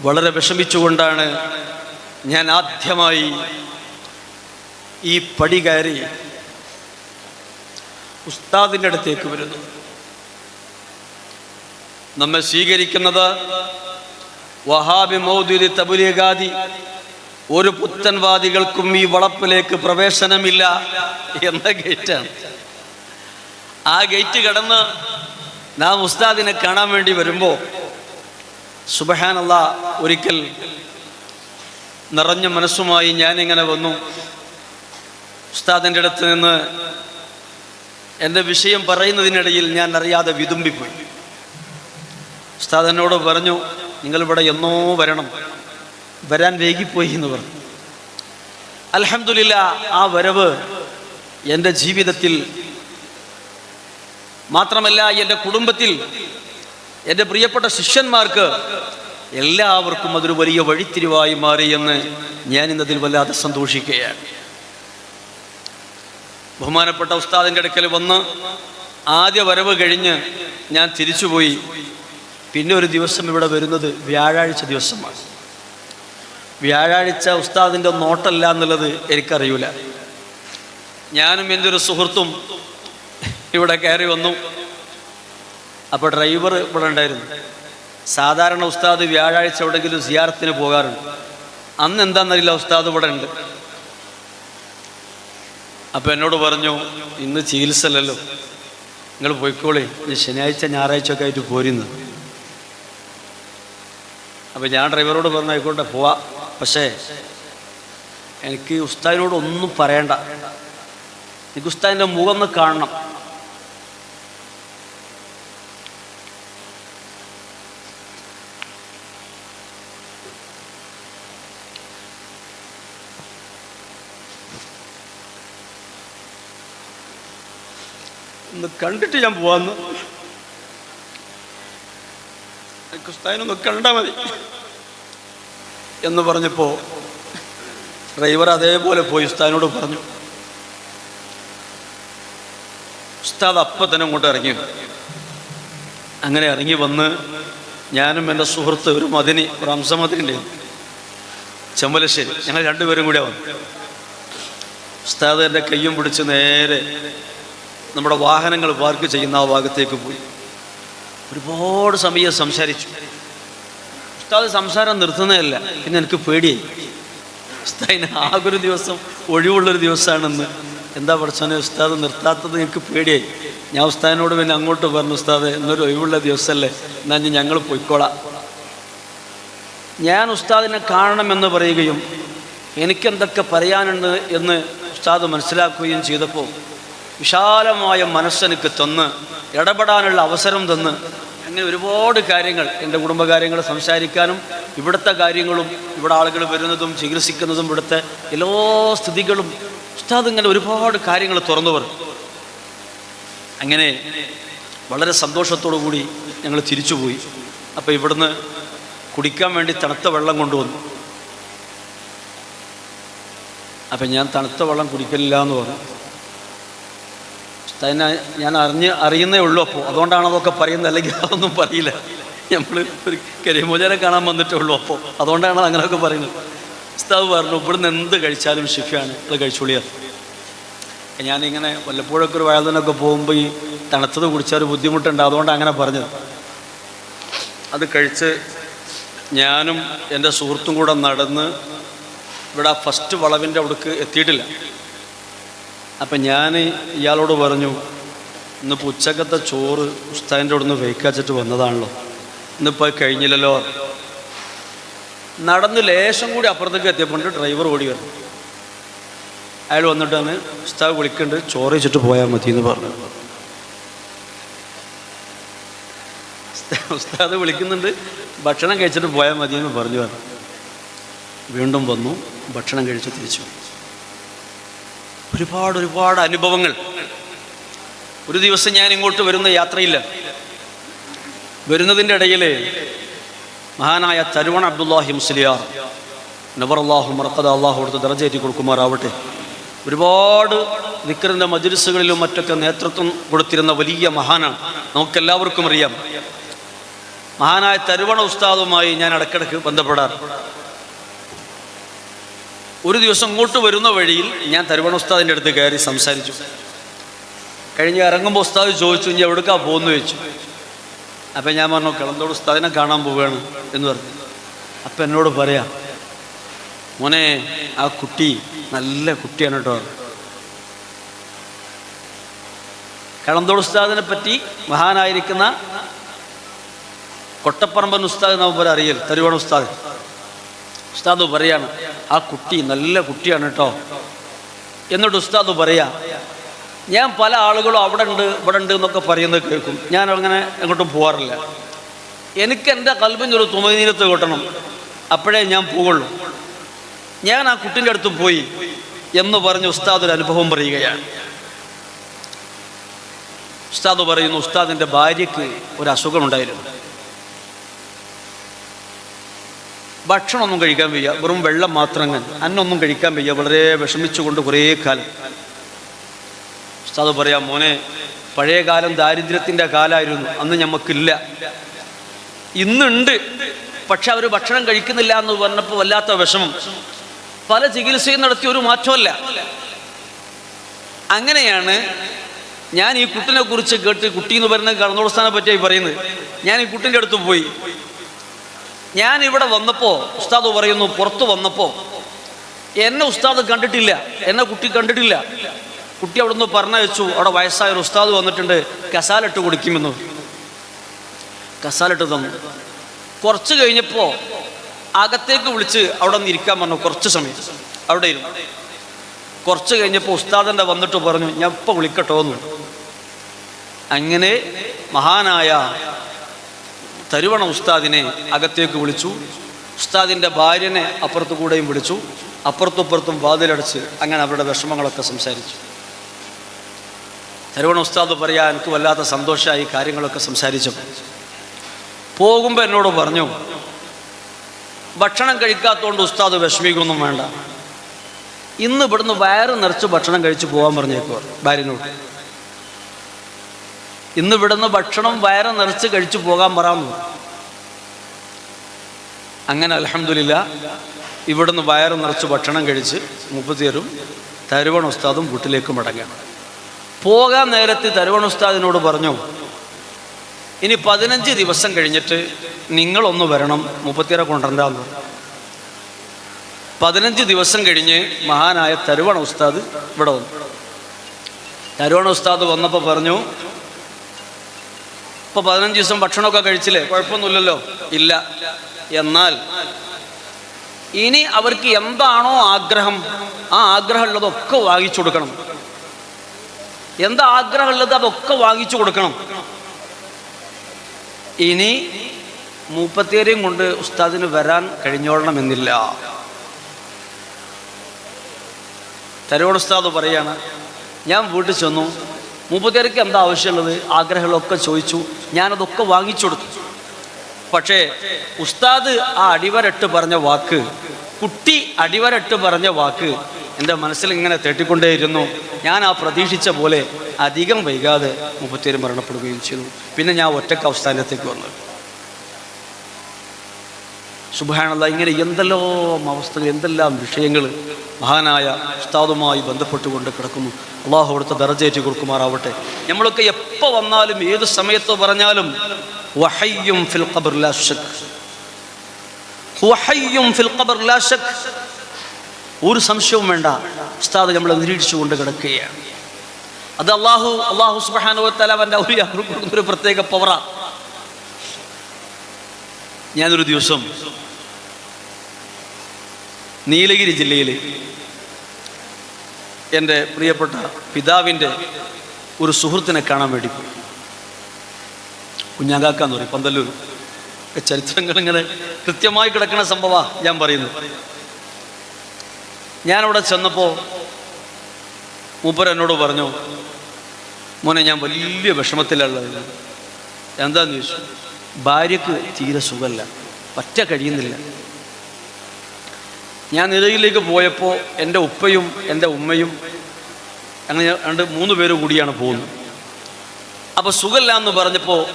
വളരെ വിഷമിച്ചുകൊണ്ടാണ് ഞാൻ ആദ്യമായി ഈ പടി കയറി ഉസ്താദിന്റെ അടുത്തേക്ക് വരുന്നു. നമ്മെ സ്വീകരിക്കുന്നത് വഹാബി മൗദുദി തബുലിഗാദി. ഒരു പുത്തൻവാദികൾക്കും ഈ വളപ്പിലേക്ക് പ്രവേശനമില്ല എന്ന ഗേറ്റാണ്. ആ ഗേറ്റ് കടന്ന് നാം ഉസ്താദിനെ കാണാൻ വേണ്ടി വരുമ്പോൾ സുബഹാനല്ല ഒരിക്കൽ നിറഞ്ഞ മനസ്സുമായി ഞാനിങ്ങനെ വന്നു. ഉസ്താദിന്റെ അടുത്ത് നിന്ന് എന്റെ വിഷയം പറയുന്നതിനിടയിൽ ഞാൻ അറിയാതെ വിതുമ്പിപ്പോയി. ഉസ്താദ് എന്നോട് പറഞ്ഞു നിങ്ങളിവിടെ എന്നോ വരണം? വരാൻ വൈകിപ്പോയി എന്ന് പറഞ്ഞു. അലഹമില്ല ആ വരവ് എന്റെ ജീവിതത്തിൽ മാത്രമല്ല എന്റെ കുടുംബത്തിൽ എന്റെ പ്രിയപ്പെട്ട ശിഷ്യന്മാർക്ക് എല്ലാവർക്കും അതൊരു വലിയ വഴിത്തിരിവായി മാറിയെന്ന് ഞാൻ ഇന്നതിൽ വല്ലാതെ സന്തോഷിക്കുകയാണ്. ബഹുമാനപ്പെട്ട ഉസ്താദിന്റെ അടുക്കൽ വന്ന് ആദ്യ വരവ് കഴിഞ്ഞ് ഞാൻ തിരിച്ചുപോയി. പിന്നെ ഒരു ദിവസം ഇവിടെ വരുന്നത് വ്യാഴാഴ്ച ദിവസമാണ്. വ്യാഴാഴ്ച ഉസ്താദിന്റെ നോട്ടല്ല എന്നുള്ളത് എനിക്കറിയില്ല ഞാനും എന്റെ ഒരു സുഹൃത്തും ഇവിടെ കയറി വന്നു. അപ്പോൾ ഡ്രൈവർ ഇവിടെ ഉണ്ടായിരുന്നു. സാധാരണ ഉസ്താദ് വ്യാഴാഴ്ച എവിടെയെങ്കിലും സിയാറത്തിന് പോകാറുണ്ട്. അന്ന് എന്താണെന്നറിയില്ല ഉസ്താദ് ഇവിടെ ഉണ്ട്. അപ്പോൾ എന്നോട് പറഞ്ഞു ഇന്ന് ചികിത്സ അല്ലല്ലോ നിങ്ങൾ പോയിക്കോളി. ശനിയാഴ്ച ഞായറാഴ്ച ഒക്കെ ആയിട്ട് പോരുന്നത് അപ്പോൾ ഞാൻ ഡ്രൈവറോട് പറഞ്ഞു ആയിക്കോട്ടെ പോവാ. പക്ഷേ എനിക്ക് ഉസ്താദിനോട് ഒന്നും പറയണ്ട. എനിക്ക് ഉസ്താദിന്റെ മുഖം ഒന്ന് കാണണം. ഒന്ന് കണ്ടിട്ട് ഞാൻ പോവാന്ന്. ക്രിസ്താനൊന്ന് കണ്ടാൽ മതി. എന്ന് പറഞ്ഞപ്പോൾ ഡ്രൈവർ അതേപോലെ പോയി ഉസ്താദിനോട് പറഞ്ഞു ഉസ്താദ് അപ്പം തന്നെ അങ്ങോട്ട് ഇറങ്ങി അങ്ങനെ ഇറങ്ങി വന്ന് ഞാനും എന്റെ സുഹൃത്ത് ഒരു മതിനി ഒരു അംസമദിനുണ്ട് ചെമ്പലശ്ശേരി. ഞങ്ങൾ രണ്ടുപേരും കൂടെ വന്നു. ഉസ്താദ് എന്റെ കയ്യും പിടിച്ച് നേരെ നമ്മുടെ വാഹനങ്ങൾ പാർക്ക് ചെയ്യുന്ന ആ ഭാഗത്തേക്ക് പോയി. ഒരുപാട് സമയം സംസാരിച്ചു. ഉസ്താദ് സംസാരം നിർത്തുന്നതല്ല പിന്നെ എനിക്ക് പേടിയായി. ഉസ്താദിന് ആകൊരു ദിവസം ഒഴിവുള്ളൊരു ദിവസമാണെന്ന് എന്താ പഠിച്ചോനെ ഉസ്താദ് നിർത്താത്തത് എനിക്ക് പേടിയായി. ഞാൻ ഉസ്താദിനോട് പിന്നെ അങ്ങോട്ട് പറഞ്ഞു ഉസ്താദ് എന്നൊരു ഒഴിവുള്ള ദിവസമല്ലേ എന്നാൽ ഞങ്ങൾ പൊയ്ക്കോളാം. ഞാൻ ഉസ്താദിനെ കാണണമെന്ന് പറയുകയും എനിക്കെന്തൊക്കെ പറയാനുണ്ട് എന്ന് ഉസ്താദ് മനസ്സിലാക്കുകയും ചെയ്തപ്പോൾ വിശാലമായ മനസ്സെനിക്ക് തന്ന് ഇടപെടാനുള്ള അവസരം തന്ന് അങ്ങനെ ഒരുപാട് കാര്യങ്ങൾ എന്റെ കുടുംബകാര്യങ്ങൾ സംസാരിക്കാനും ഇവിടുത്തെ കാര്യങ്ങളും ഇവിടെ ആളുകൾ വരുന്നതും ചികിത്സിക്കുന്നതും ഇവിടുത്തെ എല്ലാ സ്ഥിതികളും ഉസ്താദ് ഇങ്ങനെ ഒരുപാട് കാര്യങ്ങൾ തുറന്നു പറഞ്ഞു അങ്ങനെ വളരെ സന്തോഷത്തോടു കൂടി ഞങ്ങൾ തിരിച്ചുപോയി. അപ്പോൾ ഇവിടുന്ന് കുടിക്കാൻ വേണ്ടി തണുത്ത വെള്ളം കൊണ്ടുവന്നു. അപ്പം ഞാൻ തണുത്ത വെള്ളം കുടിക്കലില്ല എന്ന് പറഞ്ഞു. തന്നെ ഞാൻ അറിഞ്ഞ് അറിയുന്നേ ഉള്ളൂ അപ്പോൾ അതുകൊണ്ടാണ് അതൊക്കെ പറയുന്നത്. അല്ലെങ്കിൽ അതൊന്നും പറയില്ല. നമ്മൾ ഒരു കരിമോചനെ കാണാൻ വന്നിട്ടേ ഉള്ളൂ അപ്പോൾ അതുകൊണ്ടാണ് അങ്ങനെയൊക്കെ പറയുന്നത്. ഉസ്താവ് പറഞ്ഞു ഇവിടുന്ന് എന്ത് കഴിച്ചാലും ശിഫയാണ്. അത് കഴിച്ചോളിയാ. ഞാനിങ്ങനെ വല്ലപ്പോഴൊക്കെ ഒരു വയലിനൊക്കെ പോകുമ്പോൾ ഈ തണുത്തത് കുടിച്ചാൽ ഒരു ബുദ്ധിമുട്ടുണ്ട്. അതുകൊണ്ട് അങ്ങനെ പറഞ്ഞത്. അത് കഴിച്ച് ഞാനും എന്റെ സുഹൃത്തും കൂടെ നടന്ന് ഇവിടെ ഫസ്റ്റ് വളവിന്റെ അവിടേക്ക് എത്തിയിട്ടില്ല. അപ്പം ഞാൻ ഇയാളോട് പറഞ്ഞു ഇന്നിപ്പോൾ ഉച്ചക്കത്തെ ചോറ് ഉസ്താദിന്റെ അവിടെ നിന്ന് വെയ്ക്കാച്ചിട്ട് വന്നതാണല്ലോ. ഇന്നിപ്പോൾ കഴിഞ്ഞില്ലല്ലോ. നടന്ന് ലേശം കൂടി അപ്പുറത്തേക്ക് എത്തിയപ്പോൾ ഡ്രൈവർ ഓടി വന്നു. അയാൾ വന്നിട്ടാണ് ഉസ്താദ് വിളിക്കുന്നുണ്ട് ചോറ് വെച്ചിട്ട് പോയാൽ മതി എന്ന് പറഞ്ഞു ഉസ്താദ് വിളിക്കുന്നുണ്ട് ഭക്ഷണം കഴിച്ചിട്ട് പോയാൽ മതി എന്ന് പറഞ്ഞു പറഞ്ഞു. വീണ്ടും വന്നു ഭക്ഷണം കഴിച്ച് തിരിച്ചു. ഒരുപാട് ഒരുപാട് അനുഭവങ്ങൾ. ഒരു ദിവസം ഞാൻ ഇങ്ങോട്ട് വരുന്ന യാത്രയില്ല. വരുന്നതിന്റെ ഇടയിൽ മഹാനായ തരുവൺ അബ്ദുല്ലാഹി മുസ്ലിയാർ നബർ അള്ളാഹു മറക്കത അള്ളാഹു കൊടുത്ത് ദർജയേറ്റി കൊടുക്കുമാറാവട്ടെ. ഒരുപാട് നിക്കറിന്റെ മജുരസുകളിലും മറ്റൊക്കെ നേതൃത്വം കൊടുത്തിരുന്ന വലിയ മഹാനാണ്. നമുക്കെല്ലാവർക്കും അറിയാം. മഹാനായ തരുവണ ഉസ്താദുമായി ഞാൻ ഇടയ്ക്കിടയ്ക്ക് ബന്ധപ്പെടാറ് ഒരു ദിവസം ഇങ്ങോട്ട് വരുന്ന വഴിയിൽ ഞാൻ തരുവണ ഉസ്താദിന്റെ അടുത്ത് കയറി സംസാരിച്ചു. കഴിഞ്ഞ് ഇറങ്ങുമ്പോൾ ഉസ്താദ് ചോദിച്ചു ഇനി എവിടേക്കാ പോകുന്നു ചോദിച്ചു. അപ്പം ഞാൻ പറഞ്ഞു കിളന്തോട് ഉസ്താദിനെ കാണാൻ പോവുകയാണ് എന്ന് പറഞ്ഞു. അപ്പം എന്നോട് പറയാം മോനെ ആ കുട്ടി നല്ല കുട്ടിയാണ് കേട്ടോ. കളന്തോട് ഉസ്താദിനെ പറ്റി മഹാനായിരിക്കുന്ന കൊട്ടപ്പറമ്പൻ ഉസ്താദ് പോലെ അറിയൽ തരുവണ ഉസ്താദ്. ഉസ്താദ് പറയാണ് ആ കുട്ടി നല്ല കുട്ടിയാണ് കേട്ടോ എന്നിട്ട് ഉസ്താദ് പറയാ ഞാൻ പല ആളുകളും അവിടെ ഉണ്ട് ഇവിടെ ഉണ്ട് എന്നൊക്കെ പറയുന്നത് കേൾക്കും. ഞാൻ അങ്ങനെ എങ്ങോട്ടും പോകാറില്ല എനിക്ക് എന്റെ കൽബിനൊരു തുമനീരത്ത് കിട്ടണം. അപ്പോഴേ ഞാൻ പോവുള്ളൂ. ഞാൻ ആ കുട്ടിന്റെ അടുത്ത് പോയി എന്ന് പറഞ്ഞ് ഉസ്താദ് ഒരു അനുഭവം പറയുകയാണ്. ഉസ്താദ് പറയുന്നു ഉസ്താദിന്റെ ഭാര്യയ്ക്ക് ഒരു അസുഖമുണ്ടായിരുന്നു. ഭക്ഷണമൊന്നും കഴിക്കാൻ വയ്യ. വെറും വെള്ളം മാത്രം അന്നൊന്നും കഴിക്കാൻ വയ്യ. വളരെ വിഷമിച്ചുകൊണ്ട് കുറേ കാലം. ഉസ്താദ് പറയാം മോനെ പഴയ കാലം ദാരിദ്ര്യത്തിന്റെ കാലമായിരുന്നു അന്ന് ഞമ്മക്കില്ല. ഇന്നുണ്ട്. പക്ഷെ അവർ ഭക്ഷണം കഴിക്കുന്നില്ല എന്ന് പറഞ്ഞപ്പോൾ വല്ലാത്ത വിഷമം. പല ചികിത്സയും നടത്തി ഒരു മാറ്റമല്ല. അങ്ങനെയാണ് ഞാൻ ഈ കുട്ടിനെ കുറിച്ച് കേട്ട് കുട്ടി എന്ന് പറയുന്നത് കടന്നോടസ്ഥാനെ പറ്റിയായി പറയുന്നത്. ഞാൻ ഈ കുട്ടിന്റെ അടുത്ത് പോയി. ഞാൻ ഇവിടെ വന്നപ്പോൾ ഉസ്താദ് പറയുന്നു പുറത്ത് വന്നപ്പോൾ എന്നെ ഉസ്താദ് കണ്ടിട്ടില്ല എന്നെ കുട്ടി കണ്ടിട്ടില്ല. കുട്ടി അവിടെ നിന്ന് പറഞ്ഞയച്ചു അവിടെ വയസ്സായ ഒരു ഉസ്താദ് വന്നിട്ടുണ്ട് കസാലിട്ട് കുടിക്കുമെന്ന്. കസാലിട്ട് തന്നു. കുറച്ച് കഴിഞ്ഞപ്പോൾ അകത്തേക്ക് വിളിച്ച് അവിടെ നിന്ന് ഇരിക്കാൻ പറഞ്ഞു കുറച്ച് സമയം. അവിടെ ഇരുന്നു. കുറച്ച് കഴിഞ്ഞപ്പോൾ ഉസ്താദിന്റെ വന്നിട്ട് പറഞ്ഞു ഞാൻ ഇപ്പം വിളിക്കട്ടോ എന്ന് അങ്ങനെ മഹാനായ തരുവണ ഉസ്താദിനെ അകത്തേക്ക് വിളിച്ചു. ഉസ്താദിന്റെ ഭാര്യനെ അപ്പുറത്തു കൂടെയും വിളിച്ചു. അപ്പുറത്തും വാതിലടച്ച് അങ്ങനെ അവരുടെ വിഷമങ്ങളൊക്കെ സംസാരിച്ചു. തരുവണ ഉസ്താദ് പറയാൻ എനിക്ക് വല്ലാത്ത സന്തോഷമായി കാര്യങ്ങളൊക്കെ സംസാരിച്ചപ്പോൾ. പോകുമ്പോൾ എന്നോട് പറഞ്ഞു ഭക്ഷണം കഴിക്കാത്തതുകൊണ്ട് ഉസ്താദ് വിഷമിക്കൊന്നും വേണ്ട. ഇന്ന് ഇവിടുന്ന് വയറ് നിറച്ച് ഭക്ഷണം കഴിച്ച് പോകാൻ പറഞ്ഞേക്കുവാർ ഭാര്യനോട്. ഇന്ന് ഇവിടുന്ന് ഭക്ഷണം വയറ് നിറച്ച് കഴിച്ചു പോകാൻ പറഞ്ഞു. അങ്ങനെ അലഹമില്ല ഇവിടുന്ന് വയറ് നിറച്ച് ഭക്ഷണം കഴിച്ച് മുപ്പത്തിയരും തരുവൺ ഉസ്താദും വീട്ടിലേക്ക് മടങ്ങുകയാണ്. പോകാൻ നേരത്ത് തരുവൺ ഉസ്താദിനോട് പറഞ്ഞു ഇനി പതിനഞ്ച് ദിവസം കഴിഞ്ഞിട്ട് നിങ്ങളൊന്ന് വരണം മുപ്പത്തിയേറെ കൊണ്ടുവരണ്ടാന്ന്. പതിനഞ്ച് ദിവസം കഴിഞ്ഞ് മഹാനായ തരുവണ ഉസ്താദ് ഇവിടെ വന്നു. തരുവണ ഉസ്താദ് വന്നപ്പോൾ പറഞ്ഞു ഇപ്പോൾ പതിനഞ്ച് ദിവസം ഭക്ഷണമൊക്കെ കഴിച്ചില്ലേ? കുഴപ്പമൊന്നുമില്ലല്ലോ. ഇല്ല. എന്നാൽ ഇനി അവർക്ക് എന്താണോ ആഗ്രഹം ആ ആഗ്രഹമുള്ളതൊക്കെ വാങ്ങിച്ചു കൊടുക്കണം. എന്താ ആഗ്രഹമുള്ളത് അതൊക്കെ വാങ്ങിച്ചു കൊടുക്കണം. ഇനി മൂപ്പത്തേരെയും കൊണ്ട് ഉസ്താദിന് വരാൻ കഴിഞ്ഞോളണമെന്നില്ല. തരോട് ഉസ്താദ് പറയാണ് ഞാൻ വീട്ടിൽ ചെന്നു. മൂപ്പത്തേർക്ക് എന്താ ആവശ്യമുള്ളത്? ആഗ്രഹങ്ങളൊക്കെ ചോദിച്ചു. ഞാനതൊക്കെ വാങ്ങിച്ചു കൊടുത്തു. പക്ഷേ ഉസ്താദ് ആ അടിവരട്ട് പറഞ്ഞ വാക്ക് കുട്ടി അടിവരട്ട് പറഞ്ഞ വാക്ക് എന്റെ മനസ്സിൽ ഇങ്ങനെ തേട്ടിക്കൊണ്ടേയിരുന്നു. ഞാൻ ആ പ്രതീക്ഷിച്ച പോലെ അധികം വൈകാതെ മുപ്പത്തേര് മരണപ്പെടുകയും ചെയ്തു. പിന്നെ ഞാൻ ഒറ്റയ്ക്ക് അവസ്ഥാനത്തേക്ക് വന്നു. സുബാനുള്ള ഇങ്ങനെ എന്തെല്ലാം അവസ്ഥകൾ എന്തെല്ലാം വിഷയങ്ങൾ മഹാനായ ഉസ്താദുമായി ബന്ധപ്പെട്ടുകൊണ്ട് കിടക്കുന്നു. അള്ളാഹു അവിടുത്തെ ദർജയേറ്റ് കൊടുക്കുമാറാവട്ടെ. നമ്മളൊക്കെ എപ്പോൾ വന്നാലും ഏത് സമയത്തോ പറഞ്ഞാലും വഹയ്യും ഫിൽ ഖബർ ലാഷക്. വഹയ്യും ഫിൽ ഖബർ ലാഷക് ഒരു സംശയവും വേണ്ട. ഉസ്താദ് നമ്മളെ നിരീക്ഷിച്ചുകൊണ്ട് കിടക്കുകയാണ്. അത് അള്ളാഹു അള്ളാഹു സുബാനുവത്തല അവന്റെ ഔലിയാക്കൾക്ക് കൊടുക്കുന്ന ഒരു പ്രത്യേക പവറാണ് ഞാനൊരു ദിവസം നീലഗിരി ജില്ലയിൽ എന്റെ പ്രിയപ്പെട്ട പിതാവിന്റെ ഒരു സുഹൃത്തിനെ കാണാൻ വേണ്ടി പോയി. കുഞ്ഞാങ്കാക്കാന്ന് പറയും പന്തല്ലൂർ. ചരിത്രങ്ങൾ ഇങ്ങനെ കൃത്യമായി കിടക്കുന്ന സംഭവമാണ് ഞാൻ പറയുന്നത്. ഞാനവിടെ ചെന്നപ്പോൾ മൂപ്പർ എന്നോട് പറഞ്ഞു മോനെ ഞാൻ വലിയ വിഷമത്തിലുള്ളത് എന്താന്ന് ചോദിച്ചു? ഭാര്യക്ക് തീരെ സുഖമല്ല പറ്റ കഴിയുന്നില്ല. ഞാൻ നിലയിലേക്ക് പോയപ്പോൾ എന്റെ ഉപ്പയും എന്റെ ഉമ്മയും അങ്ങനെ രണ്ട് മൂന്ന് പേര് കൂടിയാണ് പോകുന്നത്. അപ്പോൾ സുഖമില്ല എന്ന് പറഞ്ഞപ്പോൾ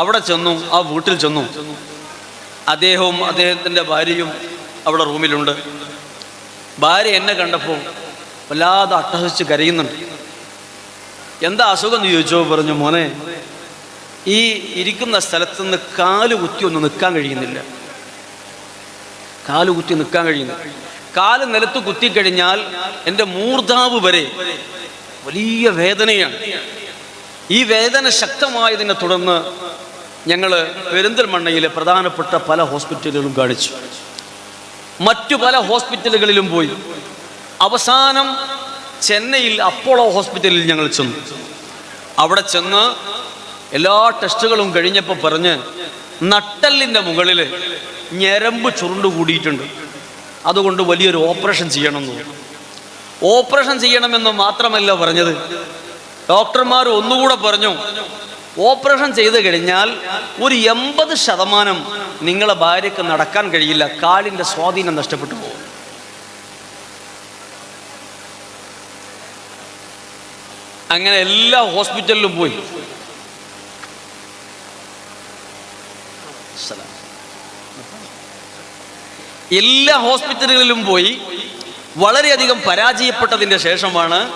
അവിടെ ചെന്നു ആ വീട്ടിൽ ചെന്നു. അദ്ദേഹവും അദ്ദേഹത്തിന്റെ ഭാര്യയും അവിടെ റൂമിലുണ്ട്. ഭാര്യ എന്നെ കണ്ടപ്പോൾ വല്ലാതെ അട്ടഹസിച്ച് കരയുന്നുണ്ട്. എന്താ അസുഖം എന്ന് ചോദിച്ചോ പറഞ്ഞു മോനെ ഈ ഇരിക്കുന്ന സ്ഥലത്ത് നിന്ന് കാൽ കുത്തി ഒന്ന് നിൽക്കാൻ കഴിയുന്നില്ല. കാൽ കുത്തി നിൽക്കാൻ കഴിയുന്നു കാൽ നിലത്ത് കുത്തിക്കഴിഞ്ഞാൽ എന്റെ മൂർധാവ് വരെ വലിയ വേദനയാണ്. ഈ വേദന ശക്തമായതിനെ തുടർന്ന് ഞങ്ങൾ പെരിന്തൽമണ്ണയിലെ പ്രധാനപ്പെട്ട പല ഹോസ്പിറ്റലുകളും കാണിച്ചു. മറ്റു പല ഹോസ്പിറ്റലുകളിലും പോയി. അവസാനം ചെന്നൈയിൽ അപ്പോളോ ഹോസ്പിറ്റലിൽ ഞങ്ങൾ ചെന്നു. അവിടെ ചെന്ന് എല്ലാ ടെസ്റ്റുകളും കഴിഞ്ഞപ്പോൾ പറഞ്ഞ് നട്ടലിന്റെ മുകളിൽ ഞരമ്പ് ചുരുണ്ട് കൂടിയിട്ടുണ്ട്. അതുകൊണ്ട് വലിയൊരു ഓപ്പറേഷൻ ചെയ്യണമെന്ന്. ഓപ്പറേഷൻ ചെയ്യണമെന്ന് മാത്രമല്ല പറഞ്ഞത്. ഡോക്ടർമാർ ഒന്നുകൂടെ പറഞ്ഞു ഓപ്പറേഷൻ ചെയ്ത് കഴിഞ്ഞാൽ ഒരു എൺപത് ശതമാനം നിങ്ങളെ ഭാര്യയ്ക്ക് നടക്കാൻ കഴിയില്ല. കാലിന്റെ സ്വാധീനം നഷ്ടപ്പെട്ടു പോകും. അങ്ങനെ എല്ലാ ഹോസ്പിറ്റലിലും പോയി. എല്ലാ ഹോസ്പിറ്റലുകളിലും പോയി വളരെയധികം പരാജയപ്പെട്ടതിന്റെ ശേഷമാണ്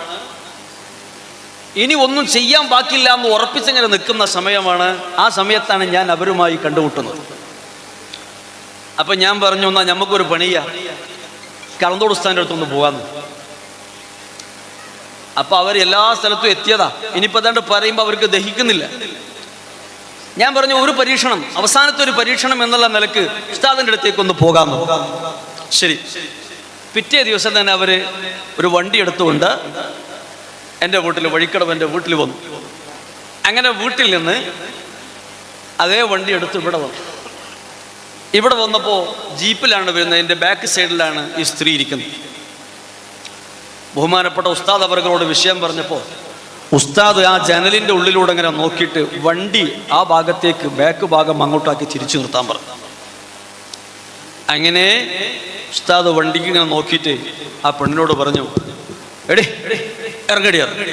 ഇനി ഒന്നും ചെയ്യാൻ ബാക്കില്ല എന്ന് ഉറപ്പിച്ചങ്ങനെ നിൽക്കുന്ന സമയമാണ്. ആ സമയത്താണ് ഞാൻ അവരുമായി കണ്ടുമുട്ടുന്നത്. അപ്പം ഞാൻ പറഞ്ഞു എന്നാൽ നമുക്കൊരു പണിയാ. കളന്തോട് ഉസ്താന്റെ അടുത്തൊന്ന് പോകാമെന്ന് അപ്പോൾ അവർ എല്ലാ സ്ഥലത്തും എത്തിയതാ. ഇനിയിപ്പോൾ അതാണ്ട് പറയുമ്പോൾ അവർക്ക് ദഹിക്കുന്നില്ല. ഞാൻ പറഞ്ഞു ഒരു പരീക്ഷണം അവസാനത്തെ ഒരു പരീക്ഷണം എന്നുള്ള നിലയ്ക്ക് ഉസ്താദിന്റെ അടുത്തേക്ക് ഒന്ന് പോകാമെന്ന് ശരി. പിറ്റേ ദിവസം തന്നെ അവർ ഒരു വണ്ടി എടുത്തുകൊണ്ട് എന്റെ വീട്ടിൽ വഴിക്കടവ് എന്റെ വീട്ടിൽ വന്നു. അങ്ങനെ വീട്ടിൽ നിന്ന് അതേ വണ്ടി എടുത്ത് ഇവിടെ വന്നു. ഇവിടെ വന്നപ്പോൾ ജീപ്പിലാണ് വരുന്നത് എന്റെ ബാക്ക് സൈഡിലാണ് ഈ സ്ത്രീ ഇരിക്കുന്നത്. ബഹുമാനപ്പെട്ട ഉസ്താദ് അവർകളോട് വിഷയം പറഞ്ഞപ്പോൾ ഉസ്താദ് ആ ജനലിന്റെ ഉള്ളിലൂടെ ഇങ്ങനെ നോക്കിയിട്ട് വണ്ടി ആ ഭാഗത്തേക്ക് ബാക്ക് ഭാഗം അങ്ങോട്ടാക്കി തിരിച്ചു നിർത്താൻ പറഞ്ഞു. അങ്ങനെ ഉസ്താദ് വണ്ടിക്ക് ഇങ്ങനെ നോക്കിയിട്ട് ആ പെണ്ണിനോട് പറഞ്ഞു എടി ഇറങ്ങടി ഇറങ്ങടി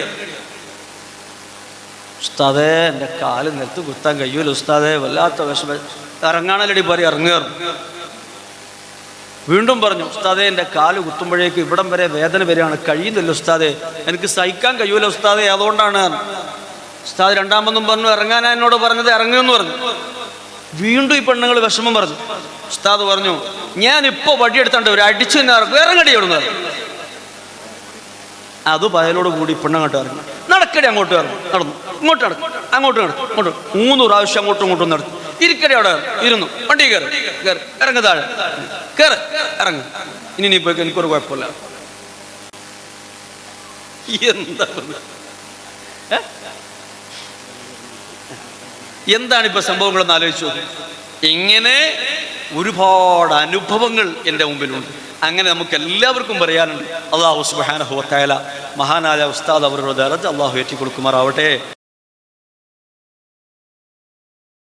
ഉസ്താദേ എന്റെ കാൽ നിലത്ത് കുത്താൻ കഴിയൂല ഉസ്താദേ വല്ലാത്ത വിഷമ. ഇറങ്ങാണല്ലടി പറയും ഇറങ്ങുക വീണ്ടും പറഞ്ഞു ഉസ്താദെ എന്റെ കാൽ കുത്തുമ്പോഴേക്ക് ഇവിടം വരെ വേദന വരികയാണ്. കഴിയുന്നില്ല ഉസ്താദെ. എനിക്ക് സഹിക്കാൻ കഴിയൂല ഉസ്താദെ അതുകൊണ്ടാണ്. ഉസ്താദ് രണ്ടാമതും പറഞ്ഞു ഇറങ്ങാനാ എന്നോട് പറഞ്ഞത് ഇറങ്ങുമെന്ന് പറഞ്ഞു. വീണ്ടും ഈ പെണ്ണുങ്ങൾ വിഷമം പറഞ്ഞു. ഉസ്താദ് പറഞ്ഞു ഞാൻ ഇപ്പോൾ വടിയെടുത്തോണ്ട് ഒരു അടിച്ചു തന്നെ ഇറങ്ങും. ഇറങ്ങടി ഇവിടുന്ന് അത് പയലോട് കൂടി പെണ്ണങ്ങോട്ട് ഇറങ്ങി. നടക്കടി അങ്ങോട്ട് ഇറങ്ങും. നടന്നു. ഇങ്ങോട്ട് നടക്കും അങ്ങോട്ട് നടക്കും ഇങ്ങോട്ട്. മൂന്ന് പ്രാവശ്യം അങ്ങോട്ടും ഇങ്ങോട്ടും നടന്നു. ഇരിക്കടി അവിടെ ഇരുന്നു. വണ്ടി കയറി കയറി ഇറങ്ങ് താഴെ. കയറി ഇറങ്ങ. ഇനി നീ പോയി എനിക്കൊരു കുഴപ്പമില്ല? എന്താണ് ഇപ്പൊ സംഭവങ്ങളെന്ന് ആലോചിച്ചു ഇങ്ങനെ ഒരുപാട് അനുഭവങ്ങൾ എന്റെ മുമ്പിലുണ്ട്. അങ്ങനെ നമുക്ക് എല്ലാവർക്കും പറയാനുണ്ട്. അള്ളാഹു സുബാന മഹാനായ ഉസ്താദ് അവരുടെ ദറജ് അള്ളാഹു ഏറ്റി കൊടുക്കുമാറാവട്ടെ.